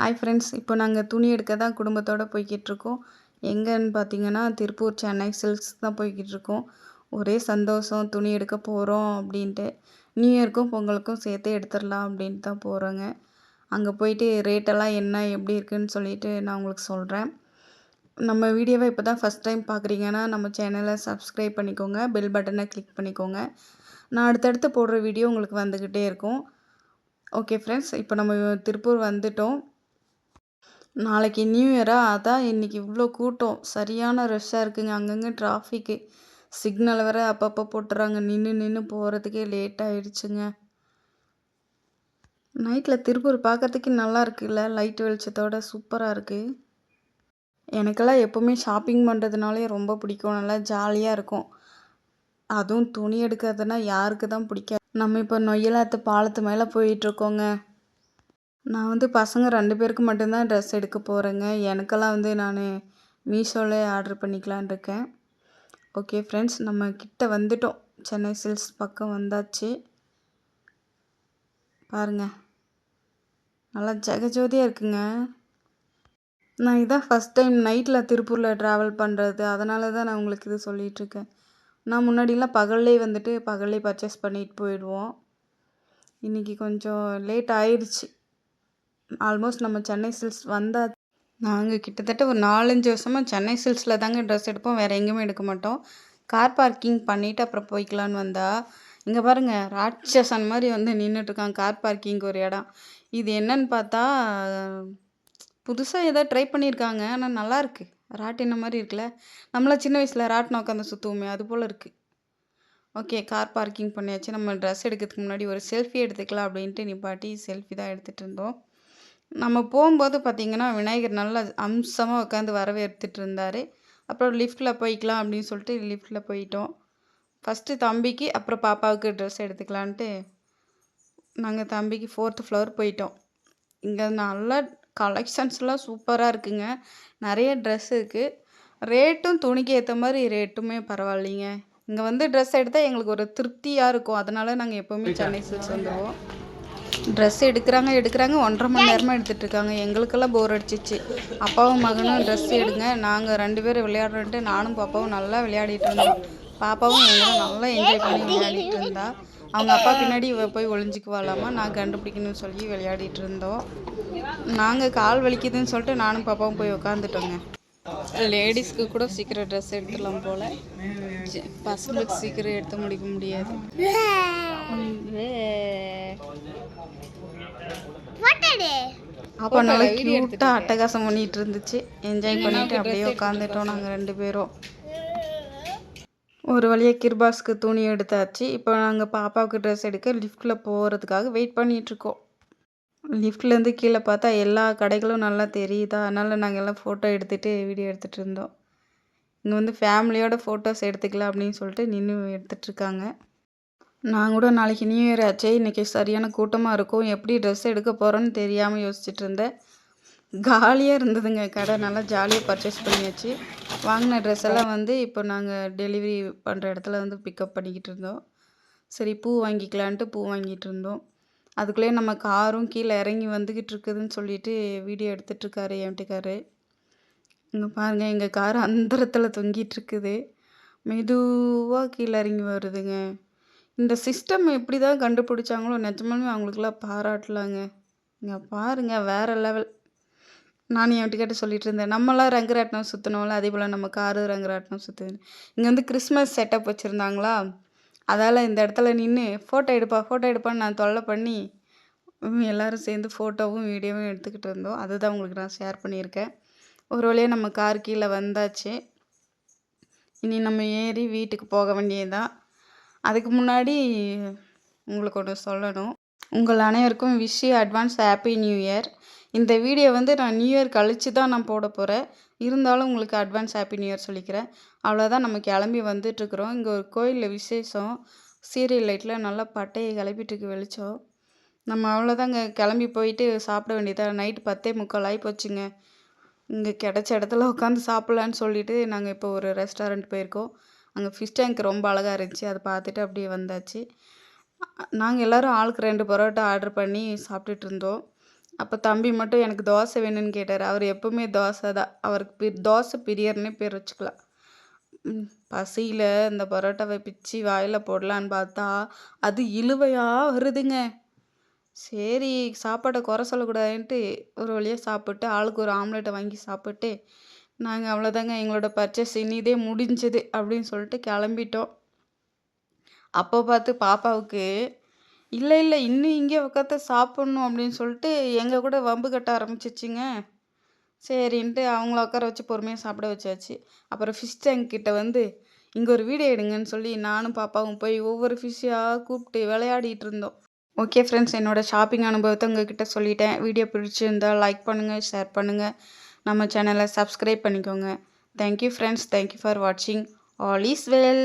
Hi friends இப்போ நாங்கள் துணி எடுக்க தான் குடும்பத்தோடு போய்கிட்டுருக்கோம். எங்கேன்னு பார்த்தீங்கன்னா திருப்பூர் சென்னை சில்க்ஸ் தான் போய்கிட்டு இருக்கோம் ஒரே சந்தோஷம் துணி எடுக்க போகிறோம் அப்படின்ட்டு. நியூ இயருக்கும் பொங்கலுக்கும் சேர்த்தே எடுத்துடலாம் அப்படின்ட்டு தான் போகிறோங்க அங்கே போயிட்டு ரேட்டெல்லாம் என்ன எப்படி இருக்குன்னு சொல்லிட்டு நான் உங்களுக்கு சொல்கிறேன் நம்ம வீடியோவை இப்போ தான் ஃபஸ்ட் டைம் பார்க்குறீங்கன்னா நம்ம சேனலை சப்ஸ்கிரைப் பண்ணிக்கோங்க. பெல் பட்டனை கிளிக் பண்ணிக்கோங்க. நான் அடுத்தடுத்து போடுற வீடியோ உங்களுக்கு வந்துக்கிட்டே இருக்கும். ஓகே ஃப்ரெண்ட்ஸ் இப்போ நம்ம திருப்பூர் வந்துட்டோம். நாளைக்கு நியூ இயரா அதான் இன்றைக்கி இவ்வளோ கூட்டம். சரியான ரஷ்ஷாக இருக்குங்க. அங்கங்கே டிராஃபிக்கு சிக்னல் வேறு அப்பப்போ போட்டுறாங்க. நின்று நின்று போகிறதுக்கே லேட் ஆயிடுச்சுங்க. நைட்டில் திருப்பூர் பார்க்கறதுக்கு நல்லா இருக்குல்ல? லைட் வெளிச்சத்தோட சூப்பராக இருக்குது எனக்கெல்லாம் எப்போவுமே ஷாப்பிங் பண்ணுறதுனாலே ரொம்ப பிடிக்கும். நல்லா ஜாலியாக இருக்கும். அதுவும் துணி எடுக்கிறதுனா யாருக்கு தான் பிடிக்காது. நம்ம இப்போ நொய்யலாத்து பாலத்து மேலே போயிட்டுருக்கோங்க நான் வந்து பசங்க ரெண்டு பேருக்கு மட்டும்தான் ட்ரெஸ் எடுக்க போகிறேங்க எனக்கெல்லாம் வந்து நான் மீஷோவில் ஆர்டர் பண்ணிக்கலான் இருக்கேன். ஓகே ஃப்ரெண்ட்ஸ் நம்ம கிட்ட வந்துட்டோம். சென்னை சில்ஸ் பக்கம் வந்தாச்சு. பாருங்க. நல்லா ஜெகஜோதியாக இருக்குங்க. நான் இதான் ஃபஸ்ட் டைம் நைட்டில் திருப்பூரில் ட்ராவல் பண்ணுறது அதனால தான் நான் உங்களுக்கு இது சொல்லிகிட்ருக்கேன் நான் முன்னாடிலாம் பகல்லே வந்துட்டு பகல்லே பர்ச்சேஸ் பண்ணிட்டு போயிடுவோம். இன்றைக்கி கொஞ்சம் லேட் ஆயிடுச்சு. ஆல்மோஸ்ட் நம்ம சென்னை சில்க்ஸ் வந்தால் நாங்கள் கிட்டத்தட்ட ஒரு நாலஞ்சு வருஷமாக சென்னை சில்க்ஸில் தாங்க ட்ரெஸ் எடுப்போம். வேறு எங்கேயுமே எடுக்க மாட்டோம். கார் பார்க்கிங் பண்ணிவிட்டு அப்புறம் போய்க்கலான்னு வந்தால் இங்கே பாருங்கள் ராட்சசன் மாதிரி வந்து நின்றுட்டுருக்கான் கார் பார்க்கிங் ஒரு இடம். இது என்னன்னு பார்த்தா புதுசாக ஏதோ ட்ரை பண்ணியிருக்காங்க ஆனால் நல்லாயிருக்கு ராட்டின மாதிரி இருக்குல்ல? நம்மளாம் சின்ன வயசில் ராட்டினம் உட்காந்து சுற்றுவோமே அது போல் இருக்குது ஓகே கார் பார்க்கிங் பண்ணியாச்சு. நம்ம ட்ரெஸ் எடுக்கிறதுக்கு முன்னாடி ஒரு செல்ஃபி எடுத்துக்கலாம் அப்படின்ட்டு நிப்பாட்டி செல்ஃபி தான் எடுத்துகிட்டு இருந்தோம். நம்ம போகும்போது பார்த்திங்கன்னா விநாயகர் நல்லா அம்சமாக உட்காந்து வரவேற்றுட்டு இருந்தார். அப்புறம் லிஃப்ட்டில் போய்க்கலாம் அப்படின்னு சொல்லிட்டு லிஃப்ட்டில் போயிட்டோம். ஃபஸ்ட்டு தம்பிக்கு அப்புறம் பாப்பாவுக்கு ட்ரெஸ் எடுத்துக்கலான்ட்டு நாங்கள் தம்பிக்கு ஃபோர்த்து ஃப்ளோர் போயிட்டோம். இங்கே நல்லா கலெக்ஷன்ஸ்லாம் சூப்பராக இருக்குங்க. நிறைய ட்ரெஸ் இருக்குது ரேட்டும் துணிக்கு ஏற்ற மாதிரி ரேட்டுமே பரவாயில்லைங்க. இங்கே வந்து ட்ரெஸ் எடுத்தால் எங்களுக்கு ஒரு திருப்தியாக இருக்கும். அதனால நாங்கள் எப்போவுமே சென்னை சில்க்ஸ் வந்துடுவோம் ட்ரெஸ் எடுக்கிறாங்க எடுக்கிறாங்க ஒன்றரை மணி நேரமாக எடுத்துகிட்டு இருக்காங்க எங்களுக்கெல்லாம் போர் அடிச்சிச்சு. அப்பாவும் மகனும் ட்ரெஸ் எடுங்க. நாங்கள் ரெண்டு பேரும் விளையாடுறோன்ட்டு நானும் பாப்பாவும் நல்லா விளையாடிட்டு இருந்தோம். பாப்பாவும் எங்களும் நல்லா என்ஜாய் பண்ணி விளையாடிட்டு இருந்தா. அவங்க அப்பா பின்னாடி இவ போய் ஒளிஞ்சிக்குவாளாமா? நான் கண்டுபிடிக்கணும்னு சொல்லி விளையாடிட்டு இருந்தோம். நாங்கள் கால் வலிக்குதுன்னு சொல்லிட்டு நானும் பாப்பாவும் போய் உட்காந்துட்டோங்க லேடிஸ்க்கு கூட சீக்கிரம் ட்ரெஸ் எடுத்துடலாம் போல். பசங்களுக்கு சீக்கிரம் எடுத்து முடிக்க முடியாது. அப்போ நல்லா க்யூட்டாக அட்டகாசம் பண்ணிட்டு இருந்துச்சு என்ஜாய் பண்ணிட்டு அப்படியே உட்காந்துட்டோம் நாங்கள் ரெண்டு பேரும். ஒரு வழியாக கிர்பாஸ்க்கு துணி எடுத்தாச்சு. இப்போ நாங்கள் பாப்பாவுக்கு ட்ரெஸ் எடுக்க லிஃப்ட்டில் போகிறதுக்காக வெயிட் பண்ணிகிட்ருக்கோம் லிஃப்ட்லேருந்து கீழே பார்த்தா எல்லா கடைகளும் நல்லா தெரியுதா? அதனால் நாங்கள் எல்லாம் ஃபோட்டோ எடுத்துகிட்டு வீடியோ எடுத்துகிட்டு இருந்தோம். இங்கே வந்து ஃபேமிலியோட ஃபோட்டோஸ் எடுத்துக்கலாம் அப்படின்னு சொல்லிட்டு நின்று எடுத்துட்ருக்காங்க நான் கூட நாளைக்கு நியூ இயர் ஆச்சே இன்றைக்கி சரியான கூட்டமாக இருக்கும். எப்படி ட்ரெஸ் எடுக்க போகிறோன்னு தெரியாமல் யோசிச்சுட்டு இருந்தேன். காலியாக இருந்ததுங்க கடை. நல்லா ஜாலியாக பர்ச்சேஸ் பண்ணியாச்சு. வாங்கின ட்ரெஸ் எல்லாம் வந்து இப்போ நாங்கள் டெலிவரி பண்ணுற இடத்துல வந்து பிக்கப் பண்ணிக்கிட்டு இருந்தோம். சரி பூ வாங்கிக்கலான்ட்டு பூ வாங்கிட்டு இருந்தோம். அதுக்குள்ளேயே நம்ம காரும் கீழே இறங்கி வந்துக்கிட்டு இருக்குதுன்னு சொல்லிட்டு வீடியோ எடுத்துகிட்ருக்காரு என்கிட்டக்காரு இங்கே பாருங்கள் எங்கள் கார் அந்தரத்தில் தொங்கிட்டு இருக்குது. மெதுவாக கீழே இறங்கி வருதுங்க. இந்த சிஸ்டம் எப்படி தான் கண்டுபிடிச்சாங்களோ நிஜமாலுமே அவங்களுக்குலாம் பாராட்டலாங்க. இங்கே பாருங்கள் வேறு லெவல் நான் என் வீட்டுக்கிட்ட சொல்லிட்டு இருந்தேன் நம்மளாம் ரங்கராட்டினம் சுற்றினோம்ல அதே போல் நம்ம காரு ரங்கராட்டினம் சுற்றுது இங்கே வந்து கிறிஸ்மஸ் செட்டப் வச்சுருந்தாங்களா? அதால் இந்த இடத்துல நின்று ஃபோட்டோ எடுப்பா ஃபோட்டோ எடுப்பான்னு நான் தொல்லை பண்ணி எல்லோரும் சேர்ந்து ஃபோட்டோவும் வீடியோவும் எடுத்துக்கிட்டு இருந்தோம். அதுதான் உங்களுக்கு நான் ஷேர் பண்ணியிருக்கேன். ஒரு வழியாக நம்ம கார் கீழே வந்தாச்சு. இனி நம்ம ஏறி வீட்டுக்கு போக வேண்டியதுதான். அதுக்கு முன்னாடி உங்களுக்கு ஒன்று சொல்லணும். உங்கள் அனைவருக்கும் wish advance happy new year இந்த வீடியோ வந்து நான் நியூ இயர் கழித்து தான் நான் போட போகிறேன் இருந்தாலும் உங்களுக்கு அட்வான்ஸ் ஹாப்பி நியூ இயர் சொல்லிக்கிறேன். அவ்வளோதான் நம்ம கிளம்பி வந்துட்டுருக்குறோம் இங்கே ஒரு கோயிலில் விசேஷம். சீரியல் லைட்டில் நல்லா பட்டையை கிளப்பிட்டுருக்கு வெளிச்சம். நம்ம அவ்வளோதாங்க கிளம்பி போயிட்டு சாப்பிட வேண்டியதாக நைட்டு பத்தே முக்கால் ஆகி போச்சுங்க. இங்கே கிடச்ச இடத்துல உட்காந்து சாப்பிட்லான்னு சொல்லிட்டு நாங்கள் இப்போ ஒரு ரெஸ்டாரண்ட் போயிருக்கோம். அங்கே ஃபிஷ் டேங்க் ரொம்ப அழகாக இருந்துச்சு. அதை பார்த்துட்டு அப்படியே வந்தாச்சு. நாங்கள் எல்லோரும் ஆளுக்கு ரெண்டு பரோட்டா ஆர்டர் பண்ணி சாப்பிட்டுட்டு இருந்தோம். அப்போ தம்பி மட்டும் எனக்கு தோசை வேணும்னு கேட்டார். அவர் எப்பவுமே தோசை தான். அவருக்கு பி தோசை பிரியர்னே பேர் வச்சுக்கலாம். ம், பசியில் இந்த பரோட்டாவை பிச்சு வாயில் போடலான்னு பார்த்தா அது இழுவையாக வருதுங்க. சரி சாப்பாட்டை குறை சொல்லக்கூடாதுன்ட்டு ஒரு வழியாக சாப்பிட்டு ஆளுக்கு ஒரு ஆம்லெட்டை வாங்கி சாப்பிட்டு நாங்கள் அவ்வளோதாங்க எங்களோட பர்ச்சேஸ் இனிதே முடிஞ்சது அப்படின்னு சொல்லிட்டு கிளம்பிட்டோம். அப்போ பார்த்து பாப்பாவுக்கு இல்லை இல்லை இன்னும் இங்கே உட்காந்து சாப்பிட்ணும் அப்படின்னு சொல்லிட்டு எங்கள் கூட வம்பு கட்ட ஆரம்பிச்சிச்சிங்க. சரின்ட்டு அவங்கள உட்கார வச்சு பொறுமையாக சாப்பிட வச்சாச்சு. அப்புறம் ஃபிஷ் டேங்க் கிட்ட வந்து இங்கே ஒரு வீடியோ எடுங்கன்னு சொல்லி நானும் பாப்பாவும் போய் ஒவ்வொரு ஃபிஷ்ஷாக கூப்பிட்டு விளையாடிட்டு இருந்தோம். ஓகே ஃப்ரெண்ட்ஸ் என்னோடய ஷாப்பிங் அனுபவத்தை உங்ககிட்ட சொல்லிட்டேன். வீடியோ பிடிச்சிருந்தா லைக் பண்ணுங்கள் ஷேர் பண்ணுங்கள் நம்ம சேனலை சப்ஸ்கிரைப் பண்ணிக்கோங்க. Thank you friends thank you for வாட்சிங் ஆல் இஸ் வெல்